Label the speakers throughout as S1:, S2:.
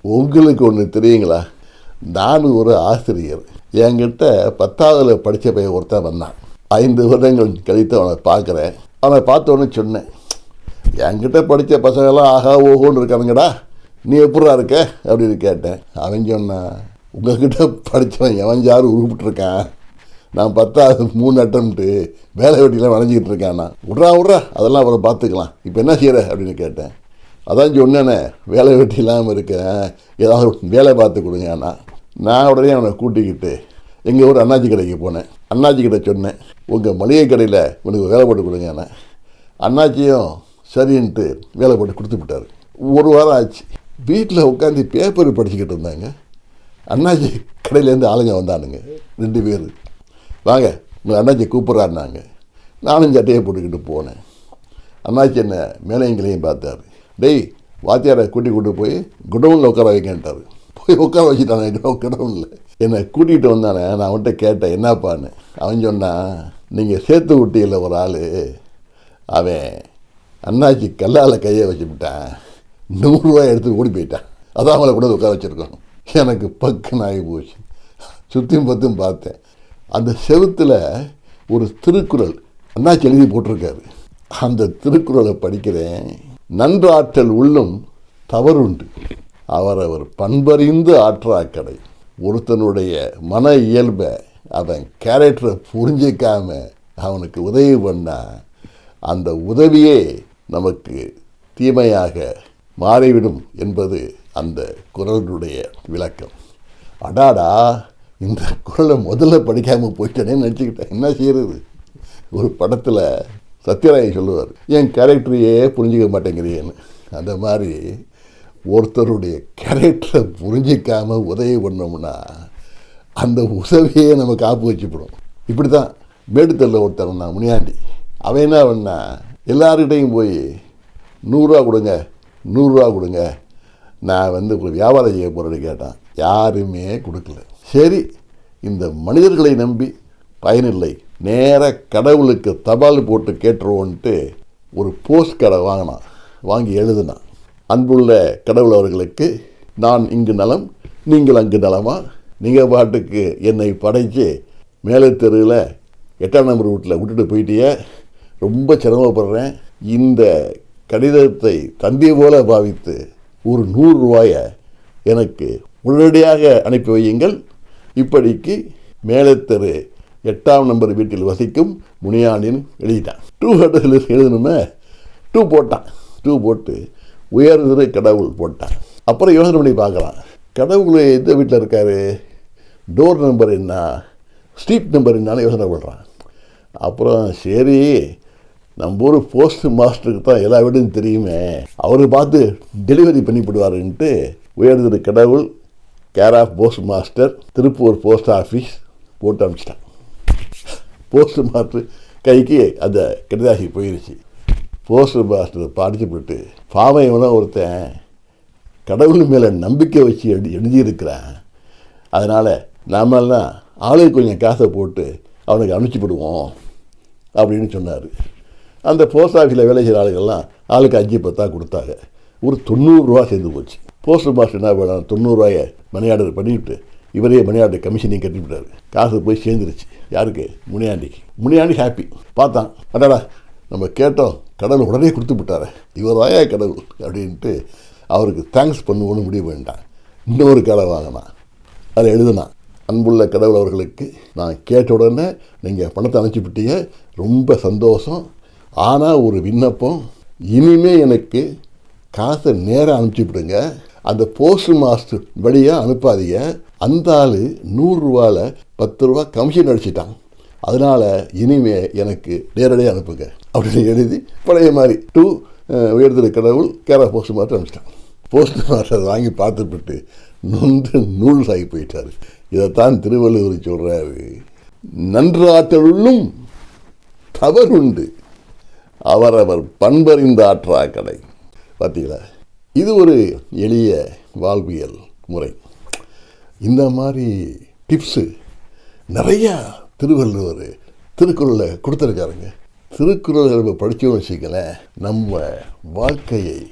S1: உங்களுக்கு ஒன்று தெரியுங்களா? நான் ஒரு ஆசிரியர். என்கிட்ட பத்தாவதுல படித்த பையன் ஒருத்தன் வந்தான். ஐந்து வருடங்கள் கழித்து அவனை பார்க்குறேன். அவனை பார்த்தோன்னு சொன்னேன் என்கிட்ட படித்த பசங்கள்லாம் ஆகா ஓஹோன்னு இருக்கானுங்கடா. நீ எப்படா இருக்க? அப்படின்னு கேட்டேன். அவன் சொன்னான் உங்ககிட்ட படித்தவன் எவன் யாரும் உருப்பிட்டுருக்கான்? நான் பத்தாவது மூணு அட்டம்ட்டு வேலை வெட்டிலாம் வளைஞ்சிக்கிட்டு இருக்கேன். நான் விட்றா விட்றா. அதெல்லாம் அவரை பார்த்துக்கலாம். இப்போ என்ன செய்கிற அப்படின்னு கேட்டேன். அதான் சொன்னேனே வேலை வெட்டி இல்லாமல் இருக்கேன் ஏதாவது வேலை பார்த்து கொடுங்க நான் நான் உடனே அவனை கூட்டிக்கிட்டு எங்கள் ஊர் அண்ணாச்சி கடைக்கு போனேன். அண்ணாச்சி கடை சொன்னேன் உங்கள் மளிகை கடையில் உனக்கு வேலை போட்டு கொடுங்க அண்ணாச்சியும் சரின்ட்டு வேலை போட்டு கொடுத்து விட்டார். ஒரு வாரம் ஆச்சு. வீட்டில் உட்காந்து பேப்பர் படிச்சுக்கிட்டு இருந்தாங்க. அண்ணாச்சி கடையிலேருந்து ஆளுங்க வந்தானுங்க ரெண்டு பேர். வாங்க உங்கள் அண்ணாச்சி கூப்பிட்றாருனாங்க நானும் சட்டையை போட்டுக்கிட்டு போனேன். அண்ணாச்சி என்ன மேலைங்களையும் பார்த்தாரு. டேய் வாத்தியாரை கூட்டி கூட்டு போய் குடவுனில் உட்கார வைக்கேன்ட்டார். போய் உட்கார வச்சுட்டாங்க குடவுனில் என்னை கூட்டிகிட்டு வந்தானே நான் அவன்கிட்ட கேட்டேன் என்னப்பான்னு? அவன் சொன்னான் நீங்கள் சேர்த்து விட்டியில் ஒரு ஆள். அவன் அண்ணாச்சி கல்லால் கையை வச்சுவிட்டான் நூறுரூவா எடுத்து ஓடி போயிட்டான். அதான் அவங்கள கூட உட்கார வச்சுருக்கோம். எனக்கு பக்குன்னு ஆகி போச்சு. சுற்றியும் பத்தும் பார்த்தேன். அந்த செவுத்தில் ஒரு திருக்குறள் அண்ணாச்சி எழுதி போட்டிருக்காரு. அந்த திருக்குறளை படிக்கிறேன். நன்றாற்றல் உள்ளும் தவறுண்டு. அவரவர் பண்பறிந்து ஆற்றாக்கடை. ஒருத்தனுடைய மன இயல்பை அவன் கேரக்டரை புரிஞ்சிக்காம அவனுக்கு உதவி பண்ணா அந்த உதவியே நமக்கு தீமையாக மாறிவிடும் என்பது அந்த குரலுடைய விளக்கம். அடாடா இந்த குரலை முதல்ல படிக்காமல் போயிட்டேனே நினச்சிக்கிட்டேன். என்ன செய்கிறது ஒரு படத்தில் சத்யராய் சொல்லுவார் என் கேரக்டரையே புரிஞ்சிக்க மாட்டேங்கிறீன்னு. அந்த மாதிரி ஒருத்தருடைய கேரக்டரை புரிஞ்சிக்காமல் உதவி பண்ணோம்னா அந்த உதவியே நம்ம காப்பு வச்சுப்படும் இப்படி தான் மேடுத்தல்ல ஒருத்தர் நான் முனியாண்டி. அவன் என்ன பண்ணா எல்லாருக்கிட்டையும் போய் நூறுரூவா கொடுங்க நூறுரூவா கொடுங்க. நான் வந்து ஒரு வியாபாரம் செய்ய போகிறேன்னு கேட்டான். யாருமே கொடுக்கல. சரி இந்த மனிதர்களை நம்பி பயனில்லை. நேர கடவுளுக்கு தபால் போட்டு கேட்டுருவோன்ட்டு ஒரு போஸ்ட் கடை வாங்கினான். வாங்கி எழுதினான். அன்புள்ள கடவுள் அவர்களுக்கு நான் இங்கு நலம் நீங்கள் அங்கு நலமா? நீங்கள் பாட்டுக்கு என்னை படைச்சு மேலே தெருவில் எட்டாம் நம்பர் வீட்டில் விட்டுட்டு போயிட்டிய. ரொம்ப சிரமப்படுறேன். இந்த கடிதத்தை தந்தை போல பாவித்து ஒரு நூறு ரூபாயை எனக்கு உடனடியாக அனுப்பி வையுங்கள். இப்படிக்கு மேலே தெரு எட்டாம் நம்பர் வீட்டில் வசிக்கும் முனியாண்டின்னு எழுதிட்டான் டூ ஹண்ட்ரட்ல எழுதணுமே? டூ போட்டான். டூ போட்டு உயர்திரு கடவுள் போட்டான். அப்புறம் யோசனை பண்ணி பார்க்கலாம். கடவுள் எந்த வீட்டில் இருக்கார்? டோர் நம்பர் என்ன? ஸ்ட்ரீட் நம்பர் என்னன்னு யோசனை பண்ணுறான் அப்புறம் சரி நம்ம ஊர் போஸ்ட் மாஸ்டருக்கு தான் எல்லா வீடும் தெரியுமே. அவர் பார்த்து டெலிவரி பண்ணிவிடுவாருன்ட்டு உயர்திரு கடவுள் care of post master Tiruppur post office போட்டு அனுப்பிச்சிட்டான். போஸ்ட் மாஸ்டர் கைக்கு அந்த கடிதாசி போயிருச்சு போஸ்ட் மாஸ்டர் படிச்சுப்பட்டு பாமையவனா ஒருத்தன் கடவுள் மேலே நம்பிக்கை வச்சு எழுதி எழுதியிருக்கிறான் அதனால் நாமெல்லாம் ஆளுக்கு கொஞ்சம் காசை போட்டு அவனுக்கு அனுப்பிச்சுப்படுவோம் அப்படின்னு சொன்னார் அந்த போஸ்ட் ஆஃபீஸில் வேலை செய்கிற ஆளுகள்லாம் ஆளுக்கு அஞ்சு பத்தா கொடுத்தாங்க ஒரு தொண்ணூறுரூவா சேர்ந்து போச்சு போஸ்ட் மாஸ்டர் என்ன பண்ணான் தொண்ணூறுரூவாயை மணி ஆர்டர் பண்ணிவிட்டு இவரே மணி ஆர்டர் கமிஷனையும் கட்டிவிட்டார் காசு போய் சேர்ந்துருச்சு யாருக்கு? முனியாண்டிக்கு. முனியாண்டி ஹாப்பி பார்த்தான். அடாடா நம்ம கேட்டோம் கடவுள் உடனே கொடுத்து விட்டாரு. இவராயா கடவுள் அப்படின்ட்டு அவருக்கு தேங்க்ஸ் பண்ணுவோன்னு முடிவு பண்ணிட்டான். இன்னொரு கடை வாங்கினான். அதில் எழுதினான். அன்புள்ள கடவுள் அவர்களுக்கு நான் கேட்ட உடனே நீங்கள் பணத்தை அனுப்பிச்சுவிட்டீங்க ரொம்ப சந்தோஷம். ஆனால் ஒரு விண்ணப்பம். இனிமே எனக்கு காசை நேராக அனுப்பிச்சுவிடுங்க அந்த போஸ்ட் மாஸ்டர் வழியாக அனுப்பாதீங்க. அந்த ஆள் நூறுரூவாவில் பத்து ரூபா கமிஷன் அடிச்சிட்டான். அதனால் இனிமே எனக்கு நேரடியாக அனுப்புங்க அப்படின்னு எழுதி பழைய மாதிரி டூ உயர்திரு கடவுள் கேரா போஸ்ட் மாஸ்டர் அனுப்பிச்சிட்டான். போஸ்ட் மாஸ்டர் வாங்கி பார்த்துட்டு நொன்று நூல் சாகி போயிட்டார். இதைத்தான் திருவள்ளுவர் சொல்கிறாரு நன்றாற்றலுள்ளும் தவறுண்டு. அவரவர் பண்பறிந்த ஆற்றா கடை. பார்த்தீங்களா இது ஒரு எளிய வாழ்வியல் முறை. இந்த மாதிரி டிப்ஸு நிறையா திருவள்ளுவர் திருக்குறளில் கொடுத்துருக்காருங்க. திருக்குறளை நம்ம படித்தோம்னு வச்சுக்கலேன் நம்ம வாழ்க்கையை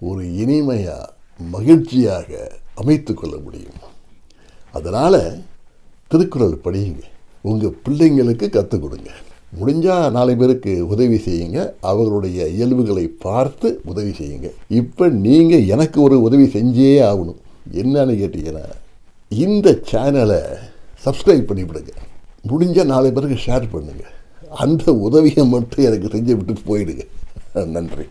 S1: ஒரு இனிமையாக மகிழ்ச்சியாக அமைத்து கொள்ள முடியும். அதனால் திருக்குறள் படியுங்க. உங்கள் பிள்ளைங்களுக்கு கற்றுக் கொடுங்க. முடிஞ்சால் நாலு பேருக்கு உதவி செய்யுங்க. அவர்களுடைய இயல்புகளை பார்த்து உதவி செய்யுங்க. இப்போ நீங்கள் எனக்கு ஒரு உதவி செஞ்சே ஆகணும். என்னன்னு கேட்டீங்கன்னா இந்த சேனலை சப்ஸ்கிரைப் பண்ணிவிடுங்க. முடிஞ்ச நாலு பேருக்கு ஷேர் பண்ணுங்கள் அந்த உதவியை மட்டும் எனக்கு செஞ்சு விட்டு போயிடுங்க. நன்றி.